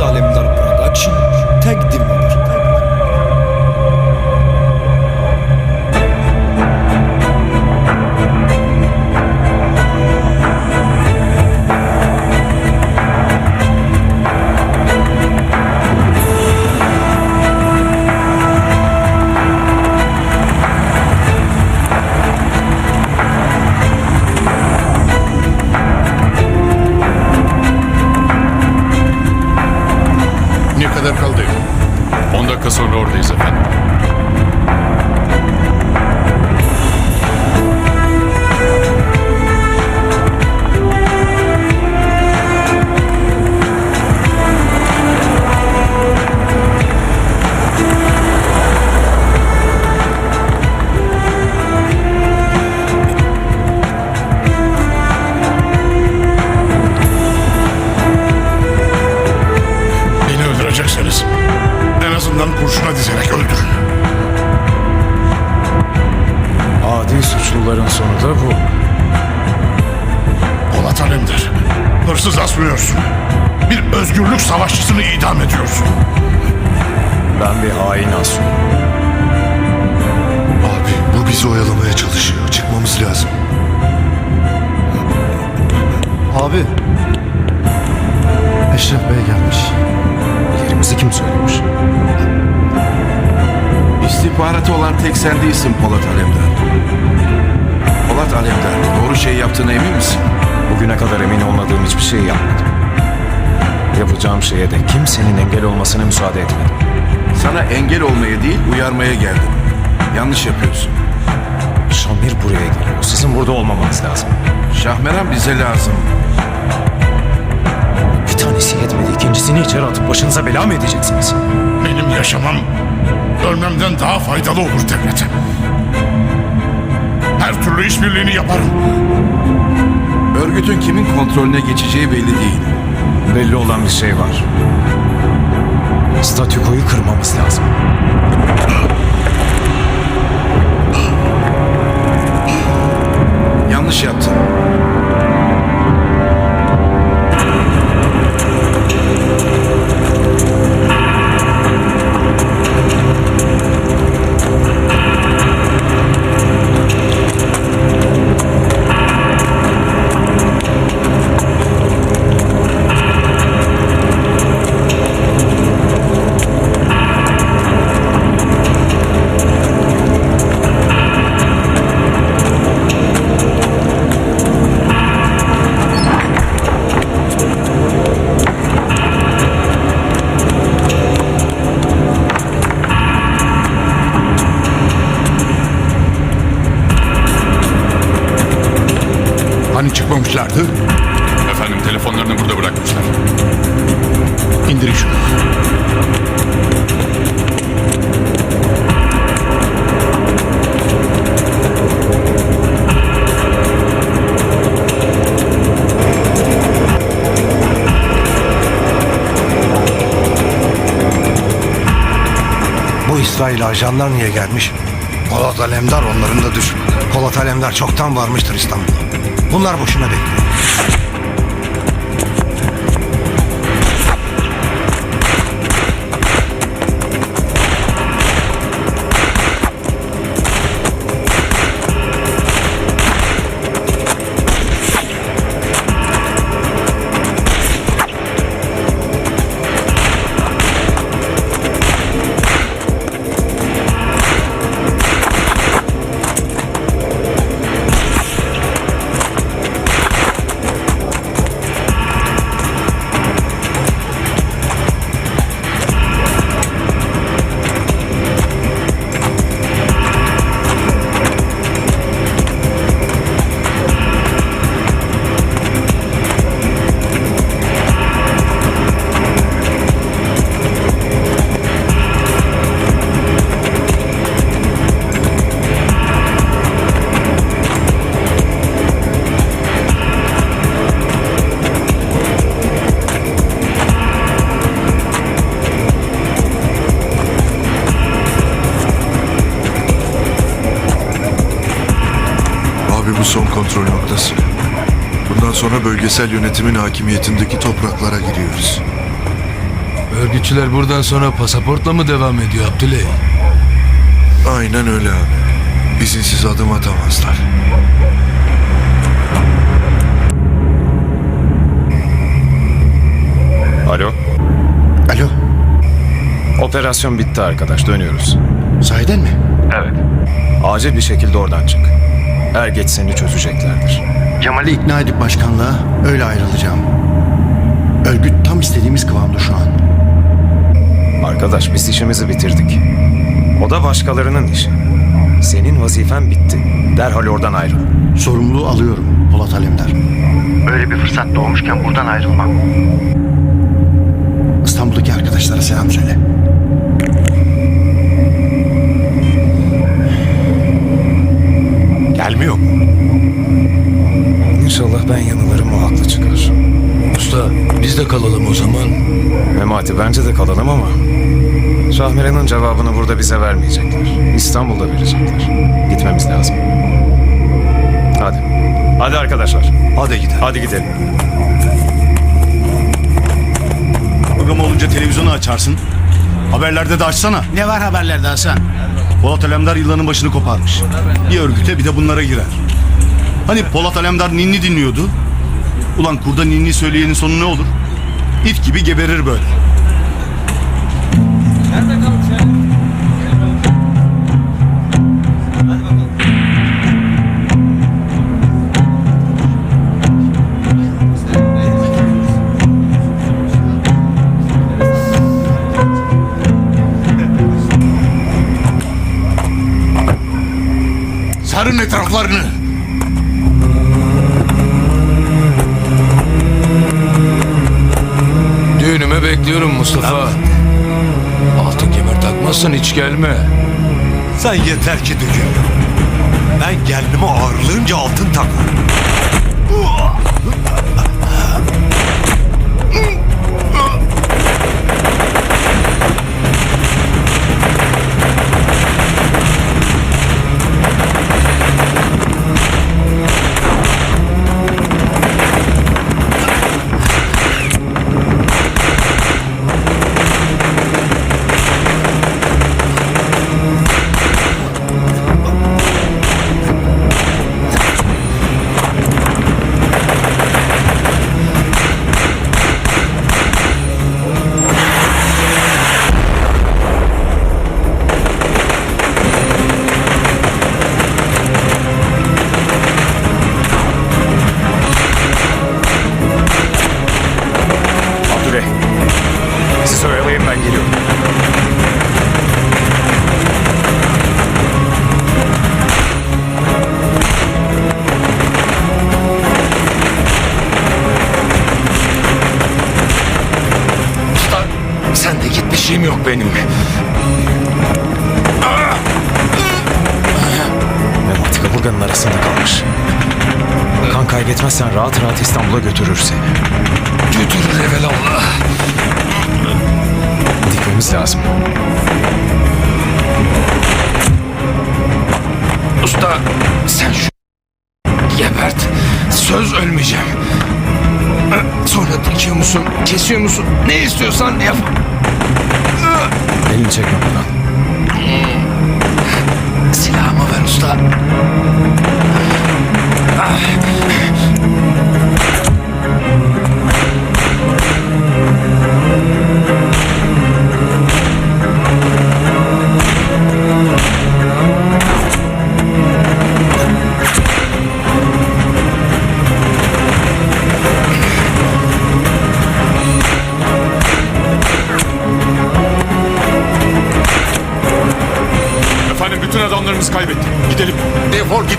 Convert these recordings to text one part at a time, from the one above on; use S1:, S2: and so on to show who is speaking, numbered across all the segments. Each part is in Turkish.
S1: Aziz
S2: kadar kaldı?
S3: 10 dakika sonra oradayız efendim.
S2: Öldürecekseniz en azından kurşuna dizerek öldürün.
S4: Adi suçluların sonu da bu.
S2: Polat Alemdar, hırsız asmıyorsun. Bir özgürlük savaşçısını idam ediyorsun.
S4: Ben bir hain asum.
S5: Abi bu bizi oyalamaya çalışıyor. Çıkmamız lazım.
S6: Abi. Eşref Bey gelmiş.
S4: Yerimizi kim söylemiş?
S7: İstihbaratı olan tek sen değilsin Polat Alemdar. Polat Alemdar doğru şey yaptığına emin misin?
S4: Bugüne kadar emin olmadığım hiçbir şey yapmadım. Yapacağım şeye de kimsenin engel olmasına müsaade etmedim.
S7: Sana engel olmaya değil uyarmaya geldim. Yanlış yapıyorsun.
S4: Şamir buraya geliyor. Sizin burada olmamanız lazım.
S7: Şahmeran bize lazım.
S4: Bir tanesi yetmedi. ikincisini içeri atıp başınıza bela mı edeceksiniz?
S2: Benim yaşamam ölmemden daha faydalı olur devlete. Her türlü işbirliğini yaparım.
S7: Örgütün kimin kontrolüne geçeceği belli değil.
S4: Belli olan bir şey var. Statükoyu kırmamız lazım.
S7: Yanlış yaptın.
S2: Çıkmamışlardı?
S3: Efendim telefonlarını burada bırakmışlar.
S2: İndirin şunu.
S6: Bu İsrail ajanlar niye gelmiş? Polat Alemdar onların da düşmanı. Polat Alemdar çoktan varmıştır İstanbul'a. Bunlar boşuna bekliyor.
S5: Abi bu son kontrol noktası. Bundan sonra bölgesel yönetimin hakimiyetindeki topraklara giriyoruz.
S8: Örgütçüler buradan sonra pasaportla mı devam ediyor Abdüley?
S5: Aynen öyle abi. İzinsiz adım atamazlar.
S4: Alo.
S6: Alo,
S4: Operasyon bitti arkadaş dönüyoruz.
S6: sahiden mi?
S4: Evet. Acil bir şekilde oradan çık. Er geç seni çözeceklerdir.
S6: Cemal'i ikna edip başkanlığa öyle ayrılacağım. Örgüt tam istediğimiz kıvamda şu an.
S4: Arkadaş biz işimizi bitirdik. O da başkalarının işi. Senin vazifen bitti. Derhal oradan ayrıl.
S6: Sorumluluğu alıyorum Polat Alemdar. Öyle bir fırsat doğmuşken buradan ayrılmam. İstanbul'daki arkadaşlara selam söyle. Gelmiyor mu?
S4: İnşallah ben yanılırım o haklı çıkar.
S8: Usta biz de kalalım o zaman.
S4: Memati bence de kalalım ama... Şahmeran'ın cevabını burada bize vermeyecekler. İstanbul'da verecekler. Gitmemiz lazım. Hadi. Hadi arkadaşlar.
S6: Hadi gidelim.
S4: Hadi gidelim.
S9: Program olunca televizyonu açarsın. Haberlerde de açsana.
S6: Ne var haberlerde Hasan?
S9: Polat Alemdar yılanın başını koparmış. Bir örgüte bir de bunlara girer. Hani Polat Alemdar ninni dinliyordu. Ulan kurda ninni söyleyenin sonu ne olur? İt gibi geberir böyle.
S2: Sarın etraflarını.
S8: Düğünüme bekliyorum Mustafa. Altın kemer takmazsan hiç gelme.
S6: Sen yeter ki dökül. Ben gelnime ağırlığınca altın takarım.
S4: Şeyim yok benim. Memati kaburganın arasında kalmış. Kan kaybetmezsen rahat rahat İstanbul'a götürür seni.
S8: Götürür evelallah.
S4: Gitmemiz lazım.
S8: Usta sen şu gebert. Söz ölmeyeceğim. Dikiyor musun, kesiyor musun? Ne istiyorsan yap.
S4: Elini çekme buradan.
S8: Silahımı ver usta.
S3: Efendim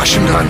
S2: başımdan.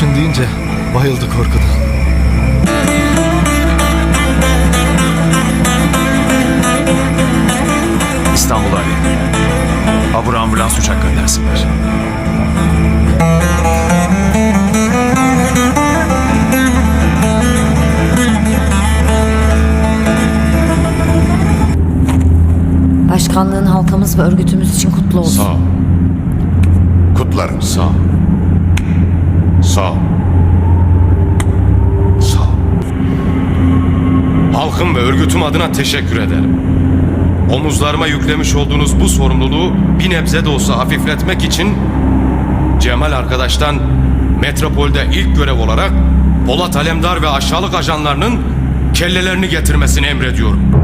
S4: Düşün
S1: deyince bayıldı korkudan.
S4: İstanbul'a arayın. Abur ambulans uçak göndersinler.
S10: Başkanlığın halkamız ve örgütümüz için kutlu olsun.
S2: Sağ ol. Kutlarım.
S3: Sağ ol. Sağ. Sağ. Halkım ve örgütüm adına teşekkür ederim. Omuzlarıma yüklemiş olduğunuz bu sorumluluğu bir nebze de olsa hafifletmek için Cemal arkadaştan metropolde ilk görev olarak Polat Alemdar ve aşağılık ajanlarının kellelerini getirmesini emrediyorum.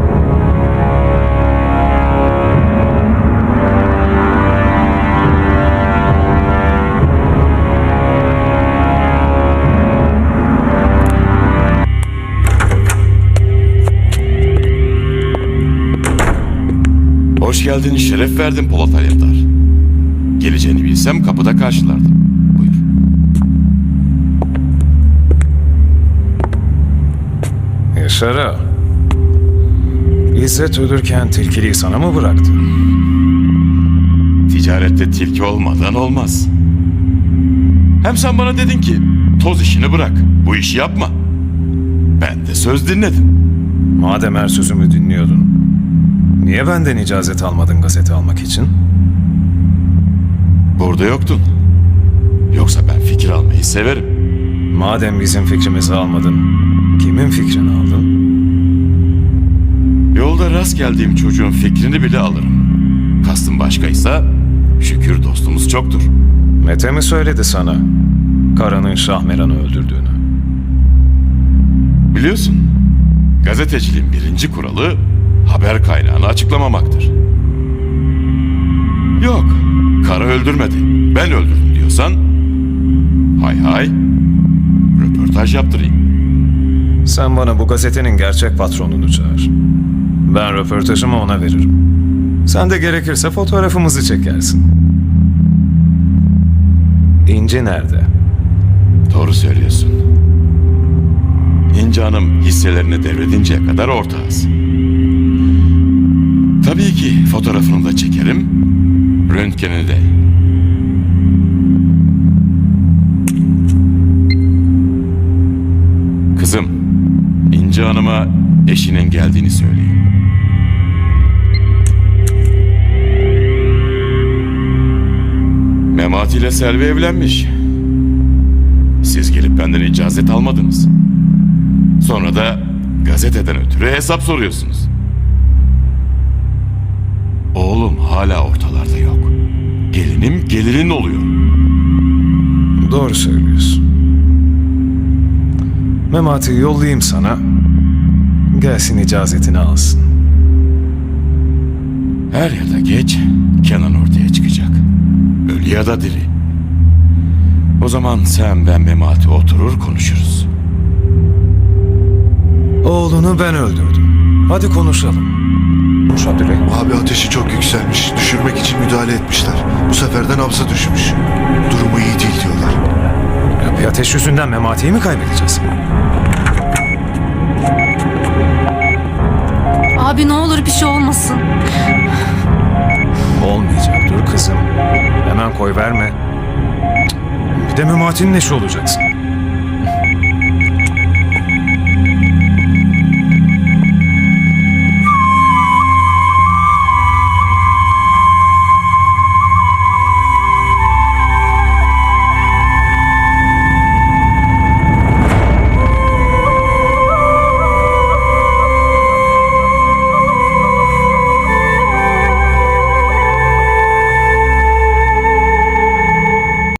S11: Geldin, şeref verdin Polat Alemdar. Geleceğini bilsem kapıda karşılardım. Buyur.
S4: Yaşar ağa. İzzet ölürken tilkiliği sana mı bıraktı?
S11: Ticarette tilki olmadan olmaz. Hem sen bana dedin ki, toz işini bırak, bu işi yapma. Ben de söz dinledim.
S4: Madem her sözümü dinliyordun. Niye benden icazet almadın gazete almak için?
S11: Burada yoktun. Yoksa ben fikir almayı severim.
S4: Madem bizim fikrimizi almadın, kimin fikrini aldın?
S11: Yolda rast geldiğim çocuğun fikrini bile alırım. Kastım başkaysa şükür dostumuz çoktur.
S4: Mete mi söyledi sana karının Şahmeran'ı öldürdüğünü?
S11: Biliyorsun, gazeteciliğin birinci kuralı haber kaynağını açıklamamaktır. Yok, karı öldürmedi, ben öldürdüm diyorsan hay hay, röportaj yaptırayım.
S4: Sen bana bu gazetenin gerçek patronunu çağır. Ben röportajımı ona veririm. Sen de gerekirse fotoğrafımızı çekersin. İnci nerede?
S11: Doğru söylüyorsun. İnci Hanım hisselerini devredinceye kadar ortağız. Tabii ki fotoğrafını da çekerim, röntgenini de. Kızım, İnci Hanım'a eşinin geldiğini söyleyin. Memati ile Selvi evlenmiş. Siz gelip benden icazet almadınız. Sonra da gazeteden ötürü hesap soruyorsunuz. Oğlum hala ortalarda yok. Gelinim gelinin oluyor.
S4: Doğru söylüyorsun. Memati'yi yollayayım sana. Gelsin icazetini alsın.
S11: Her ya da geç Kenan ortaya çıkacak. Ölü ya da diri. O zaman sen ben Memati oturur konuşuruz.
S4: Oğlunu ben öldürdüm. Hadi konuşalım. Abdüley.
S5: Abi ateşi çok yükselmiş. Düşürmek için müdahale etmişler. Bu sefer de nabza düşmüş. Durumu iyi değil diyorlar.
S4: Ya bir ateş yüzünden Memati'yi mi kaybedeceğiz?
S10: Abi ne olur bir şey olmasın.
S4: Olmayacak. Dur kızım. Hemen koy verme. Bir de Memati'nin eşi olacaksın.